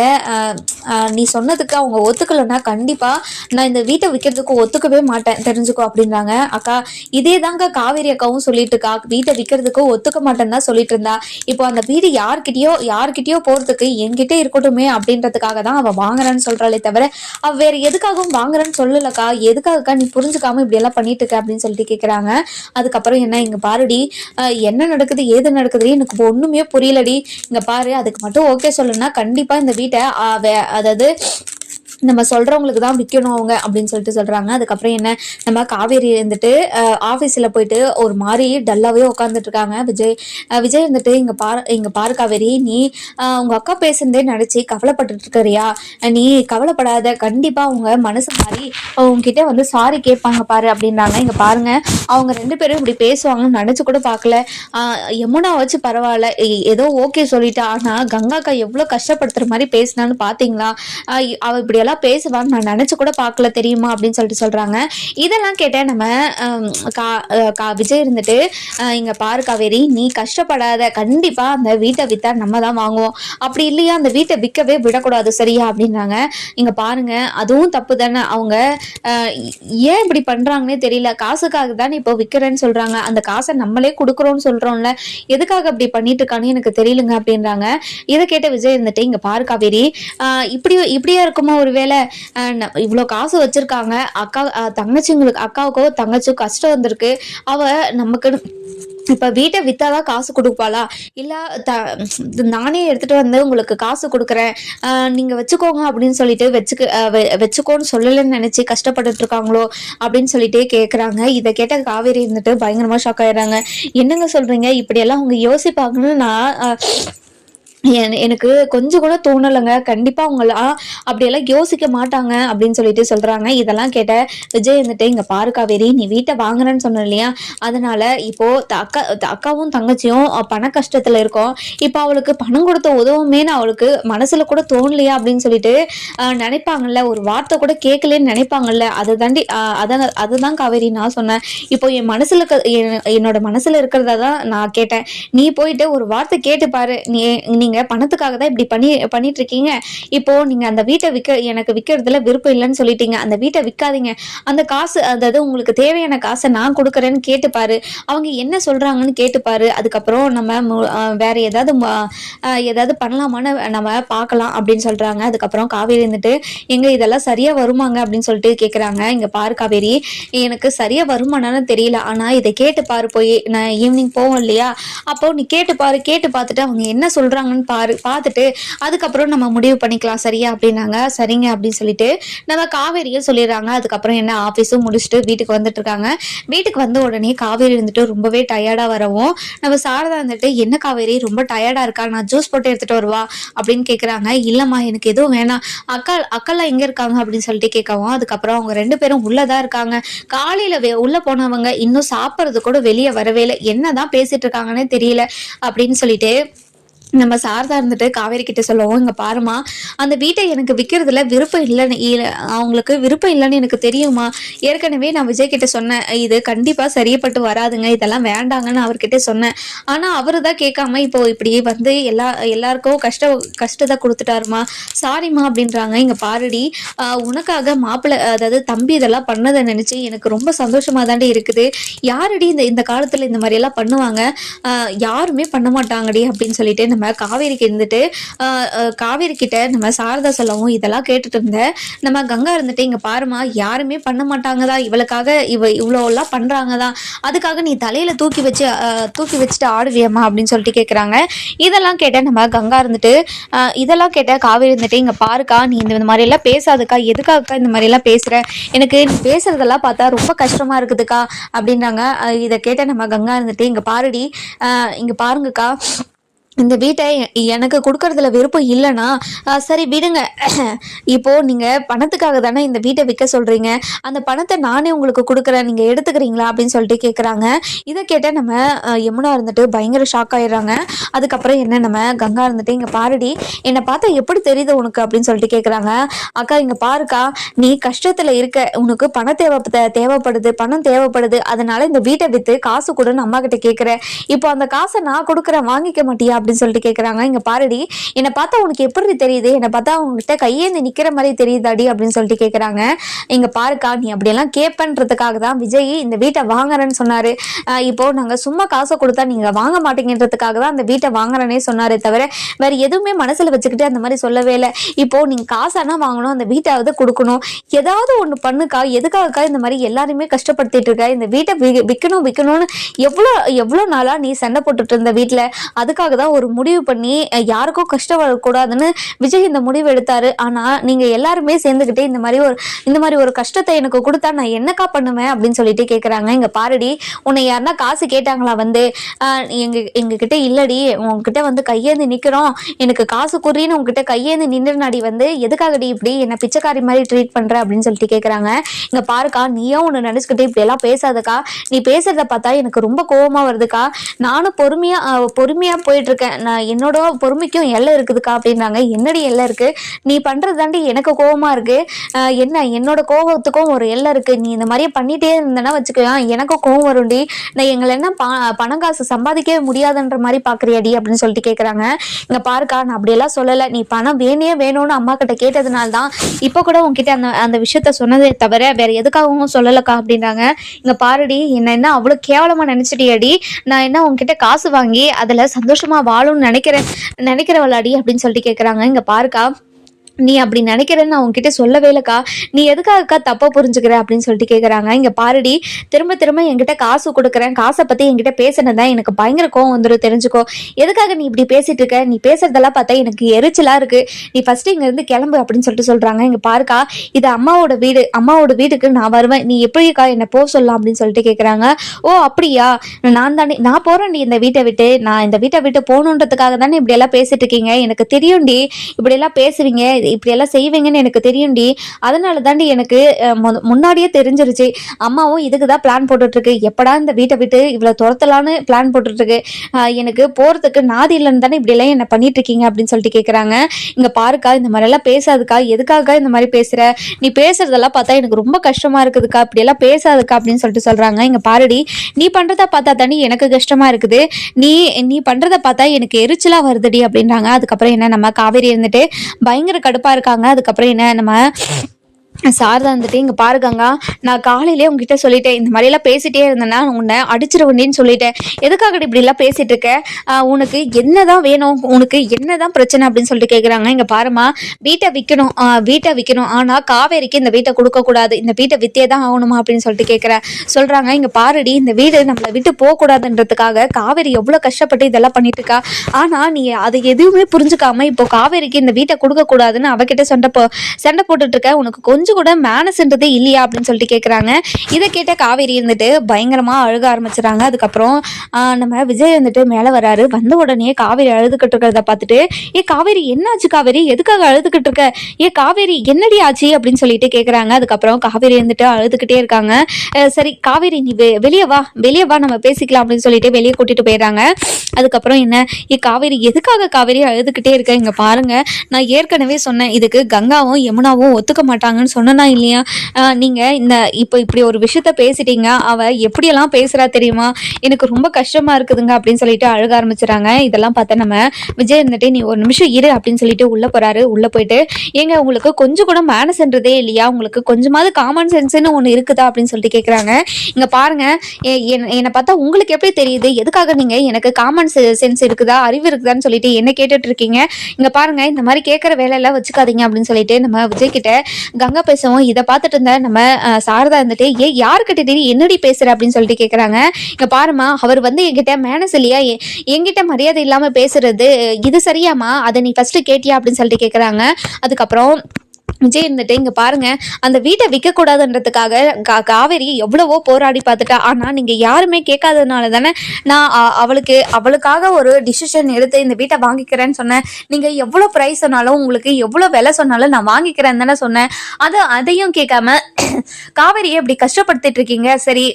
நீ சொன்னதுக்கு அவங்க ஒத்துக்கலைன்னா கண்டிப்பா நான் இந்த வீட்டை விற்கிறதுக்கு ஒத்துக்கவே மாட்டேன். தெரிஞ்சுக்கோ அப்படின்றாங்க. அக்கா இதே தாங்க காவேரி அக்காவும் சொல்லிட்டு இருக்கா வீட்டை விற்கிறதுக்கு ஒத்துக்க மாட்டேன்னு தான் சொல்லிட்டு இருந்தா இப்போ அந்த வீடு யார்கிட்டயோ யார்கிட்டயோ போறதுக்கு என்கிட்ட இருக்கட்டுமே அப்படின்றதுக்காக தான் அவ வாங்குறான்னு சொல்றாளே தவிர அவ வேற எதுக்காகவும் வாங்குறேன்னு சொல்லலக்கா. எதுக்காகக்கா நீ புரிஞ்சுக்காம இப்படி எல்லாம் பண்ணிட்டு இருக்க அப்படின்னு சொல்லிட்டு கேக்குறாங்க. அதுக்கப்புறம் என்ன? இங்கே பாருடி என்ன நடக்குது ஏது நடக்குது எனக்கு இப்போ ஒன்றுமே புரியலடி. இங்கே பாரு அதுக்கு மட்டும் ஓகே சொல்லுன்னா கண்டிப்பாக இந்த வீட்டை வே- அதாவது நம்ம சொல்றவங்களுக்கு தான் விற்கணும் அவங்க அப்படின்னு சொல்லிட்டு சொல்றாங்க. அதுக்கப்புறம் என்ன? நம்ம காவேரி இருந்துட்டு ஆஃபீஸில் போயிட்டு ஒரு மாதிரி டல்லாவே உட்காந்துட்டு இருக்காங்க. விஜய் விஜய் இருந்துட்டு இங்க பாரு இங்க பாரு காவேரி நீ உங்கள் உங்க அக்கா பேசுனதே நினைச்சு கவலைப்பட்டுட்டு இருக்கிறியா? நீ கவலைப்படாத. கண்டிப்பா அவங்க மனசு மாறி உங்ககிட்ட வந்து சாரி கேட்பாங்க பாரு அப்படின்றாங்க. இங்க பாருங்க அவங்க ரெண்டு பேரும் இப்படி பேசுவாங்கன்னு நினச்சி கூட பார்க்கல. யமுனா வச்சு பரவாயில்ல. ஏதோ ஓகே சொல்லிட்டா. ஆனால் கங்காக்கா எவ்வளோ கஷ்டப்படுத்துற மாதிரி பேசினான்னு பார்த்தீங்களா அவள் இப்படியெல்லாம் அவ பேசுவான்னு நான் நினச்சி கூட பார்க்கல தெரியுமா? அப்படின்னு சொல்லிட்டு சொல்கிறாங்க இதெல்லாம் கேட்டால் நம்ம கா கா விஜய் இருந்துட்டு இங்கே பாரு காவேரி நீ கஷ்டப்படாத. கண்டிப்பாக அந்த வீட்டை விற்றா நம்ம தான் வாங்குவோம். அப்படி இல்லையா? அந்த வீட்டை விற்கவே விடக்கூடாது சரியா? அப்படின்றாங்க. இங்கே பாருங்க அதுவும் தப்பு தானே. அவங்க ஏன் இப்படி பண்ணுறாங்கன்னே தெரியல. காசுக்காக தானே இப்போ விற்கிறேன்னு சொல்கிறாங்க அந்த காசை நம்மளே கொடுக்குறோம்னு சொல்கிறோம்ல எதுக்காக அப்படி பண்ணிட்டு இருக்கான்னு எனக்கு தெரியலங்க அப்படின்றாங்க. இதை கேட்ட விஜய் இருந்துட்டு இங்கே பாரு காவேரி இப்படி இப்படியா இருக்குமா ஒரு ஒருவேளை இவ்வளோ காசு வச்சுருக்காங்க. அக்கா தங்கச்சிங்களுக்கு அக்காவுக்கோ தங்கச்சிக்கோ கஷ்டம் வந்திருக்கு. அவள் நமக்கு இப்போ வீட்டை வித்தாதான் காசு கொடுப்பாளா? இல்லை த நானே எடுத்துட்டு வந்து உங்களுக்கு காசு கொடுக்குறேன். நீங்கள் வச்சுக்கோங்க அப்படின்னு சொல்லிட்டு வச்சுக்க வச்சுக்கோன்னு சொல்லலைன்னு நினச்சி கஷ்டப்பட்டுட்டு இருக்காங்களோ அப்படின்னு சொல்லிட்டே கேட்குறாங்க இதை கேட்ட காவேரி இருந்துட்டு பயங்கரமாக ஷாக் ஆயிடுறாங்க. என்னங்க சொல்கிறீங்க இப்படியெல்லாம் அவங்க யோசிப்பாங்கன்னு நான் எனக்கு கொஞ்சம் கூட தோணலைங்க. கண்டிப்பா அவங்களாம் அப்படியெல்லாம் யோசிக்க மாட்டாங்க அப்படின்னு சொல்லிட்டு சொல்றாங்க. இதெல்லாம் கேட்ட விஜய் வந்துட்டு இங்க பாரு காவேரி நீ வீட்டை வாங்குறேன்னு சொன்ன இல்லையா? அதனால இப்போ அக்கா அக்காவும் தங்கச்சியும் பண கஷ்டத்துல இருக்கோம். இப்போ அவளுக்கு பணம் கொடுத்த உதவுமேன்னு அவளுக்கு மனசுல கூட தோணலையா? அப்படின்னு சொல்லிட்டு நினைப்பாங்கல்ல. ஒரு வார்த்தை கூட கேட்கலன்னு நினைப்பாங்கல்ல. அதை தாண்டி அதை அதான் அதுதான் காவேரி நான் சொன்னேன். இப்போ என் மனசுல என்- என்னோட மனசுல இருக்கிறதா தான் நான் கேட்டேன். நீ போயிட்டு ஒரு வார்த்தை கேட்டு பாரு. நீ நீங்க பணத்துக்காக தான் இப்படி பண்ணி பண்ணிட்டு இருக்கீங்க இப்போ நீங்க அந்த வீட்டை விற்க எனக்கு விற்கிறதுல விருப்பம் இல்லைன்னு சொல்லிட்டீங்க. அந்த வீட்டை விற்காதீங்க அந்த காசு அதாவது உங்களுக்கு தேவையான காசை நான் கொடுக்குறேன்னு கேட்டு பாரு. அவங்க என்ன சொல்றாங்கன்னு கேட்டு பாரு. அதுக்கப்புறம் நம்ம மு- வேற ஏதாவது ஏதாவது பண்ணலாமான்னு நம்ம பார்க்கலாம் அப்படின்னு சொல்றாங்க. அதுக்கப்புறம் காவேரி இருந்துட்டு எங்க இதெல்லாம் சரியா வருமாங்க? அப்படின்னு சொல்லிட்டு கேட்குறாங்க இங்க பாரு காவேரி எனக்கு சரியா வருமானு தெரியல. ஆனா இதை கேட்டு பாரு போய். நான் ஈவினிங் போவோம் இல்லையா? அப்போ நீ கேட்டு பாரு கேட்டு பார்த்துட்டு அவங்க என்ன சொல்றாங்கன்னு பாரு பார்த்துட்டு அதுக்கப்புறம் நம்ம முடிவு பண்ணிக்கலாம். சரியா? அப்படின்னாங்க. சரிங்க அப்படின்னு சொல்லிட்டு நம்ம காவேரியை சொல்லிடுறாங்க. அதுக்கப்புறம் என்ன? ஆஃபீஸும் முடிச்சுட்டு வீட்டுக்கு வந்துட்டு இருக்காங்க. வீட்டுக்கு வந்த உடனே காவேரி இருந்துட்டு ரொம்பவே டயர்டா வரவும் நம்ம சாரதா வந்துட்டு என்ன காவேரி? ரொம்ப டயர்டா இருக்கா? நான் ஜூஸ் போட்டு எடுத்துட்டு வருவா? அப்படின்னு கேக்குறாங்க. இல்லம்மா எனக்கு எதுவும் வேணாம். அக்கா அக்காலாம் எங்க இருக்காங்க? அப்படின்னு சொல்லிட்டு கேட்கவும் அதுக்கப்புறம் அவங்க ரெண்டு பேரும் உள்ளதா இருக்காங்க. காலையில வெ- உள்ள போனவங்க இன்னும் சாப்பிட்றது கூட வெளியே வரவே இல்லை. என்னதான் பேசிட்டு இருக்காங்கன்னே தெரியல அப்படின்னு சொல்லிட்டு நம்ம சாரதா இருந்துட்டு காவேரி கிட்ட சொல்லுவோம் இங்க பாருமா அந்த வீட்டை எனக்கு விற்கிறதுல விருப்பம் இல்லைன்னு அவங்களுக்கு விருப்பம் இல்லைன்னு எனக்கு தெரியுமா ஏற்கனவே நான் விஜய் கிட்ட சொன்னேன் இது கண்டிப்பா சரியப்பட்டு வராதுங்க இதெல்லாம் வேண்டாங்கன்னு அவர்கிட்ட சொன்னேன். ஆனா அவரு தான் கேட்காம இப்போ இப்படி வந்து எல்லா எல்லாருக்கும் கஷ்ட கஷ்டத்தை கொடுத்துட்டாருமா. சாரிம்மா அப்படின்றாங்க. இங்க பாருடி உனக்காக மாப்பிள்ளை அதாவது தம்பி இதெல்லாம் பண்ணதை நினைச்சு எனக்கு ரொம்ப சந்தோஷமா தாண்டி இருக்குது. யாருடி இந்த இந்த காலத்துல இந்த மாதிரி எல்லாம் பண்ணுவாங்க யாருமே பண்ண மாட்டாங்கடி அப்படின்னு சொல்லிட்டு நம்ம காவேரிக்கு இருந்துட்டு காவேரி கிட்ட நம்ம சாரதா சொல்லவும் இதெல்லாம் கேட்டுட்டு இருந்தேன் நம்ம கங்கா இருந்துட்டு இங்க பாருமா யாருமே பண்ண மாட்டாங்கதா இவளுக்காக இவ இவ்வளோலாம் பண்றாங்கதான் அதுக்காக நீ தலையில தூக்கி வச்சு தூக்கி வச்சுட்டு ஆடுவியம்மா அப்படின்னு சொல்லிட்டு கேட்குறாங்க இதெல்லாம் கேட்ட நம்ம கங்கா இருந்துட்டு இதெல்லாம் கேட்ட காவேரி இருந்துட்டு இங்க பாருக்கா நீ இந்த மாதிரி எல்லாம் பேசாதுக்கா. எதுக்காகக்கா இந்த மாதிரி எல்லாம் பேசுற? எனக்கு நீ பேசுறதெல்லாம் பார்த்தா ரொம்ப கஷ்டமா இருக்குதுக்கா அப்படின்றாங்க. இதை கேட்ட நம்ம கங்கா இருந்துட்டு இங்க பாருடி இங்க பாருங்கக்கா. இந்த வீட்டை எனக்கு கொடுக்கறதுல விருப்பம் இல்லைன்னா சரி விடுங்க. இப்போது நீங்கள் பணத்துக்காக தானே இந்த வீட்டை விற்க சொல்கிறீங்க அந்த பணத்தை நானே உங்களுக்கு கொடுக்குறேன். நீங்கள் எடுத்துக்கிறீங்களா அப்படின்னு சொல்லிட்டு கேட்குறாங்க இதை கேட்டால் நம்ம யமுனா இருந்துட்டு பயங்கர ஷாக் ஆயிடுறாங்க. அதுக்கப்புறம் என்ன நம்ம கங்கா இருந்துட்டு இங்கே பாருடி என்னை பார்த்தா எப்படி தெரியுது உனக்கு? அப்படின்னு சொல்லிட்டு கேட்குறாங்க அக்கா இங்கே பாருக்கா நீ கஷ்டத்தில் இருக்க. உனக்கு பணம் தேவை தேவைப்படுது பணம் தேவைப்படுது. அதனால இந்த வீட்டை விற்று காசு கொடுன்னு அம்மா கிட்ட கேட்குற இப்போ அந்த காசை நான் கொடுக்குறேன். வாங்கிக்க மாட்டியா? அப்படின்னு சொல்லிட்டு கேட்குறாங்க இங்க பாருடி என்னை பார்த்தா உனக்கு எப்படி தெரியுது? என்னை பார்த்தா அவங்ககிட்ட கையேந்து நிக்கிற மாதிரி தெரியுதாடி அப்படின்னு சொல்லிட்டு கேட்குறாங்க இங்க பாருக்கா நீ அப்படியெல்லாம் கேட்பன்றதுக்காக தான் விஜய் இந்த வீட்டை வாங்குறேன்னு சொன்னாரு. இப்போ நாங்க சும்மா காசை கொடுத்தா நீங்க வாங்க மாட்டீங்கன்றதுக்காக தான் அந்த வீட்டை வாங்குறேனே சொன்னாரே தவிர வேற எதுவுமே மனசுல வச்சுக்கிட்டு அந்த மாதிரி சொல்லவே இல்லை. இப்போ நீங்க காசானா வாங்கணும்? அந்த வீட்டாவது கொடுக்கணும். ஏதாவது ஒண்ணு பண்ணுக்கா எதுக்காகக்கா இந்த மாதிரி எல்லாருமே கஷ்டப்படுத்திட்டு இருக்க? இந்த வீட்டை விற்கணும் விக்கணும் விக்கணும்னு எவ்வளோ எவ்வளோ நாளா நீ சண்டை போட்டுட்டு இருந்த வீட்டில் அதுக்காக தான் ஒரு முடிவு பண்ணி யாருக்கும் கஷ்டம் வரக்கூடாதுன்னு விஜய் இந்த முடிவு எடுத்தாரு. ஆனா நீங்க எல்லாருமே சேர்ந்துக்கிட்டு இந்த மாதிரி ஒரு இந்த மாதிரி ஒரு கஷ்டத்தை எனக்கு கொடுத்தா நான் என்னக்கா பண்ணுவேன் அப்படின்னு சொல்லிட்டு கேக்குறாங்க. இங்க பாருடி உன்னை யாருன்னா காசு கேட்டாங்களா வந்து? ஆஹ், எங்க எங்ககிட்ட இல்லடி உங்ககிட்ட வந்து கையேந்து நிக்கிறோம். எனக்கு காசு குறின்னு உங்ககிட்ட கையேந்து நின்றுனாடி வந்து எதுக்காகடி இப்படி என்ன பிச்சைக்காரி மாதிரி ட்ரீட் பண்ற அப்படின்னு சொல்லிட்டு கேக்குறாங்க. இங்க பாருக்கா நீயும் ஒன்று நினைச்சுக்கிட்டு இப்படி எல்லாம் பேசாதக்கா. நீ பேசுறத பார்த்தா எனக்கு ரொம்ப கோவமா வருதுக்கா. நானும் பொறுமையா பொறுமையாக பொறுமையா போயிட்டு இருக்கேன் நான் என்னோட பொறுமைக்கும் எல்லை இருக்குதுக்கா அப்படின்னாங்க. என்னடி எல்லை இருக்கு? நீ பண்றது தாண்டி எனக்கு கோவமா இருக்கு. என்ன? என்னோட கோபத்துக்கும் ஒரு எல்லை இருக்கு. நீ இந்த மாதிரியே பண்ணிட்டே இருந்தேன்னா வச்சுக்கோயேன் எனக்கும் கோவம் வரும்டி. நான் எங்களை என்ன ப- பணம் காசு சம்பாதிக்கவே முடியாதுன்ற மாதிரி பாக்குறியாடி அப்படின்னு சொல்லிட்டு கேக்குறாங்க. இங்க பாருக்கா நான் அப்படியெல்லாம் சொல்லலை. நீ பணம் வேணே வேணும்னு அம்மா கிட்ட கேட்டதுனால தான் இப்போ கூட உங்ககிட்ட அந்த அந்த விஷயத்த சொன்னதே தவிர வேற எதுக்காகவும் சொல்லலக்கா அப்படின்றாங்க இங்க பாருடி என்ன என்ன அவ்வளோ கேவலமா நினைச்சிட்டியாடி? நான் என்ன உன்கிட்ட காசு வாங்கி அதுல சந்தோஷமா வாழும்னு நினைக்கிறேன். நினைக்கிறவளாடி அப்படின்னு சொல்லிட்டு கேட்குறாங்க இங்க பாருக்கா. நீ அப்படி நினைக்கிறேன்னு நான் உங்ககிட்ட சொல்லவே இல்லக்கா. நீ எதுக்காகக்கா தப்பாக புரிஞ்சுக்கிற அப்படின்னு சொல்லிட்டு கேக்குறாங்க. இங்க பாருடி திரும்ப திரும்ப என்கிட்ட காசு கொடுக்குறேன். காசை பத்தி என்கிட்ட பேசினதா எனக்கு பயங்கர கோவம் வந்துடும் தெரிஞ்சுக்கோ. எதுக்காக நீ இப்படி பேசிட்டு இருக்க? நீ பேசுறதெல்லாம் பார்த்தா எனக்கு எரிச்சலா இருக்கு. நீ ஃபர்ஸ்ட் இங்க இருந்து கிளம்பு அப்படின்னு சொல்லிட்டு சொல்றாங்க. இங்க பாருக்கா இது அம்மாவோட வீடு. அம்மாவோட வீட்டுக்கு நான் வருவேன். நீ எப்படிக்கா என்ன போக சொல்லலாம் அப்படின்னு சொல்லிட்டு கேக்குறாங்க. ஓ அப்படியா? நான் தானே நான் போறேன் நீ இந்த வீட்டை விட்டு. நான் இந்த வீட்டை விட்டு போகணுன்றதுக்காக தானே இப்படி எல்லாம் பேசிட்டு இருக்கீங்க? எனக்கு தெரியும்டி. இப்படி எல்லாம் பேசுவீங்க இப்படி எல்லாம் செய்வீங்கன்னு எனக்கு தெரியும்டி. அதனால தாண்டி எனக்கு முன்னாடியே தெரிஞ்சிருச்சு. அம்மாவும் இதுக்கு தான் பிளான் போட்டுட்ருக்கு. எப்படா இந்த வீட்டை விட்டு இவ்வளோ துரத்தலான்னு பிளான் போட்டுட்ருக்கு. எனக்கு போகிறதுக்கு நாதி இல்லைன்னு தானே இப்படிலாம் என்ன பண்ணிட்டு இருக்கீங்க அப்படின்னு சொல்லிட்டு கேட்குறாங்க இங்கே பாருக்கா இந்த மாதிரி எல்லாம் பேசாதுக்கா. எதுக்காக இந்த மாதிரி பேசுகிற நீ பேசுறதெல்லாம் பார்த்தா எனக்கு ரொம்ப கஷ்டமாக இருக்குதுக்கா. இப்படியெல்லாம் பேசாதுக்கா அப்படின்னு சொல்லிட்டு சொல்கிறாங்க இங்கே பாருடி நீ பண்றத பார்த்தா தானே எனக்கு கஷ்டமா இருக்குது. நீ நீ பண்ணுறத பார்த்தா எனக்கு எரிச்சலாக வருதுடி அப்படின்றாங்க. அதுக்கப்புறம் என்ன நம்ம காவேரி இருந்துட்டு பயங்கர கடுப்பாக இருக்காங்க. அதுக்கப்புறம் என்ன நம்ம சாரதா வந்துட்டு இங்க பாருக்காங்க நான் காலையிலே உங்ககிட்ட சொல்லிட்டேன் இந்த மாதிரி எல்லாம் பேசிட்டே இருந்தேன்னா உன்னை அடிச்சிருவண்டின்னு சொல்லிட்டேன். எதுக்காக இப்படி எல்லாம் பேசிட்டு இருக்க? உனக்கு உனக்கு என்னதான் வேணும்? உனக்கு என்னதான் பிரச்சனை அப்படின்னு சொல்லிட்டு கேக்குறாங்க. இங்க பாருமா வீட்டை விற்கணும் வீட்டை விற்கணும் ஆனா காவேரிக்கு இந்த வீட்டை கொடுக்க கூடாது. இந்த வீட்டை வித்தே தான் ஆகணுமா அப்படின்னு சொல்லிட்டு கேட்குற சொல்றாங்க இங்க பாருடி இந்த வீடு நம்மளை விட்டு போக கூடாதுன்றதுக்காக காவேரி எவ்வளவு கஷ்டப்பட்டு இதெல்லாம் பண்ணிட்டு இருக்கா? ஆனா நீ அதை எதுவுமே புரிஞ்சுக்காம இப்போ காவேரிக்கு இந்த வீட்டை கொடுக்க கூடாதுன்னு அவகிட்ட சண்டை போ சண்டை போட்டுட்டு இருக்க. உனக்கு கொஞ்சம் கூட மேனஸ்ன்றதே இல்லையா அப்படின்னு சொல்லிட்டு கேட்குறாங்க இதை கேட்ட காவேரி இருந்துட்டு பயங்கரமாக அழுக ஆரம்பிச்சுறாங்க. அதுக்கப்புறம் நம்ம விஜய் வந்துட்டு மேலே வராரு. வந்த உடனே காவேரி அழுதுகிட்டு இருக்கிறத பார்த்துட்டு ஏ காவேரி என்னாச்சு காவேரி? எதுக்காக அழுதுகிட்டு இருக்க? ஏ காவேரி என்னடி ஆச்சு? அப்படின்னு சொல்லிட்டு கேட்குறாங்க அதுக்கப்புறம் காவேரி வந்துட்டு அழுதுகிட்டே இருக்காங்க. சரி காவேரி நீ வெ- வெளியே வா வெளியே வா நம்ம பேசிக்கலாம் அப்படின்னு சொல்லிட்டு வெளியே கூட்டிட்டு போயிடுறாங்க. அதுக்கப்புறம் என்ன? ஏ காவேரி எதுக்காக காவேரி அழுதுகிட்டே இருக்க? இங்க பாருங்க. நான் ஏற்கனவே சொன்னேன் இதுக்கு கங்காவும் யமுனாவும் ஒத்துக்க மாட்டாங்கன்னு சொன்னனா இல்லையா? நீங்கள் இந்த இப்போ இப்படி ஒரு விஷயத்த பேசிட்டீங்க அவள் எப்படியெல்லாம் பேசுகிறா தெரியுமா? எனக்கு ரொம்ப கஷ்டமா இருக்குதுங்க அப்படின்னு சொல்லிட்டு அழுக ஆரம்பிச்சுறாங்க. இதெல்லாம் பார்த்தா நம்ம விஜய் இருந்துட்டு நீ ஒரு நிமிஷம் இரு அப்படின்னு சொல்லிட்டு உள்ளே போகிறாரு உள்ளே போயிட்டு ஏங்க உங்களுக்கு கொஞ்சம் கூட மேனஸ்ன்றதே இல்லையா? உங்களுக்கு கொஞ்சமாவது காமன் சென்ஸ்னு ஒன்று இருக்குதா? அப்படின்னு சொல்லிட்டு கேட்குறாங்க இங்கே பாருங்க என்- என்னை பார்த்தா உங்களுக்கு எப்படி தெரியுது? எதுக்காக நீங்கள் எனக்கு காமன் சென்ஸ் இருக்குதா? அறிவு இருக்குதான்னு சொல்லிட்டு என்ன கேட்டுட்டு இருக்கீங்க? இங்கே பாருங்கள் இந்த மாதிரி கேட்குற வேலையெல்லாம் வச்சுக்காதீங்க அப்படின்னு சொல்லிட்டு நம்ம விஜய் கிட்ட கங்கா பேசவும் இதை பார்த்துட்டு இருந்த நம்ம சாரதா இருந்துட்டு ஏ யாருக்கிட்ட தெரியும்? என்னடி பேசுற? அப்படின்னு சொல்லிட்டு கேட்குறாங்க இங்க பாருமா அவர் வந்து என்கிட்ட மேனஸ் இல்லையா? எ- என்கிட்ட மரியாதை இல்லாம பேசுறது இது சரியாமா அதை நீ ஃபர்ஸ்ட் கேட்டியா? அப்படின்னு சொல்லிட்டு கேட்குறாங்க அதுக்கப்புறம் விஜய் இருந்துட்டு இங்க பாருங்க அந்த வீட்டை விற்க கூடாதுன்றதுக்காக கா- காவேரி எவ்வளவோ போராடி பார்த்துட்டா. ஆனா நீங்க யாருமே கேட்காததுனால தானே நான் அவளுக்கு அவளுக்காக ஒரு டிசிஷன் எடுத்து இந்த வீட்டை வாங்கிக்கிறேன்னு சொன்னேன். நீங்க எவ்வளவு பிரைஸ் சொன்னாலும் உங்களுக்கு எவ்வளவு விலை சொன்னாலும் நான் வாங்கிக்கிறேன்னு தானே சொன்னேன். அது அதையும் கேட்காம காவேரியை இப்படி கஷ்டப்படுத்திட்டு இருக்கீங்க. சரி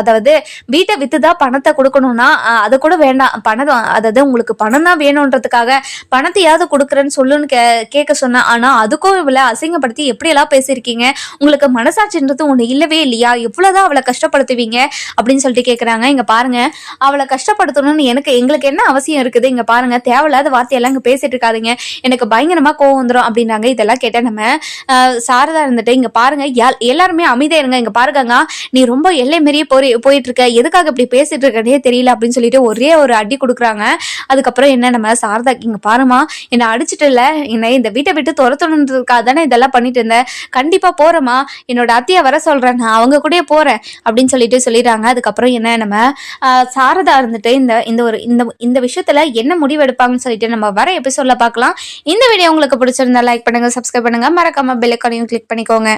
அதாவது வீட்டை வித்துதான் பணத்தை கொடுக்கணும்னா அதை அது கூட வேண்டாம். பணம் அதாவது உங்களுக்கு பணம் தான் வேணுன்றதுக்காக பணத்தையாவது கொடுக்குறேன்னு சொல்லுன்னு கே கேட்க சொன்னேன். ஆனா அதுக்கும் இவ்வளோ அசிங்கப்படுத்தி எப்படியெல்லாம் பேசியிருக்கீங்க? உங்களுக்கு மனசாட்சின்றது ஒன்று இல்லவே இல்லையா? எவ்வளோதான் அவளை கஷ்டப்படுத்துவீங்க? அப்படின்னு சொல்லிட்டு கேட்குறாங்க இங்கே பாருங்க. அவளை கஷ்டப்படுத்தணும்னு எனக்கு எங்களுக்கு என்ன அவசியம் இருக்குது? இங்கே பாருங்க. தேவையில்லாத வார்த்தையெல்லாம் இங்கே பேசிட்டு இருக்காதீங்க. எனக்கு பயங்கரமாக கோவம் வந்துடும் அப்படின்னாங்க. இதெல்லாம் கேட்ட நம்ம சாரதா இருந்துட்டு இங்கே பாருங்க. எல்- எல்லாருமே அமைதியாக இருங்க. இங்கே பாருங்க நீ ரொம்ப எல்லை மாரியே போய் போயிட்டு இருக்க எதுக்காக இப்படி பேசிட்டு இருக்கனே தெரியல அப்படின்னு சொல்லிட்டு ஒரே ஒரு அடி கொடுக்குறாங்க. அதுக்கப்புறம் என்ன நம்ம சாரதா இங்கே பாருமா என்னை அடிச்சிட்டு இல்லை. என்னை இந்த வீட்டை விட்டு துரத்தணுன்றதுக்காக தானே இதெல்லாம் பண்ணிட்டு இருந்தேன். கண்டிப்பா போறேம்மா. என்னோட அத்தையை வர சொல்றேன். நான் அவங்க கூடயே போறேன் அப்படின்னு சொல்லிட்டு சொல்லிடுறாங்க. அதுக்கப்புறம் என்ன நம்ம சாரதா இருந்துட்டு இந்த இந்த ஒரு இந்த இந்த விஷயத்துல என்ன முடிவு எடுப்பாங்கன்னு சொல்லிட்டு நம்ம வர எபிசோட்ல பார்க்கலாம். இந்த வீடியோ உங்களுக்கு பிடிச்சிருந்தா லைக் பண்ணுங்க சப்ஸ்கிரைப் பண்ணுங்க. மறக்காம பெல் ஐக்கானையும் கிளிக் பண்ணிக்கோங்க.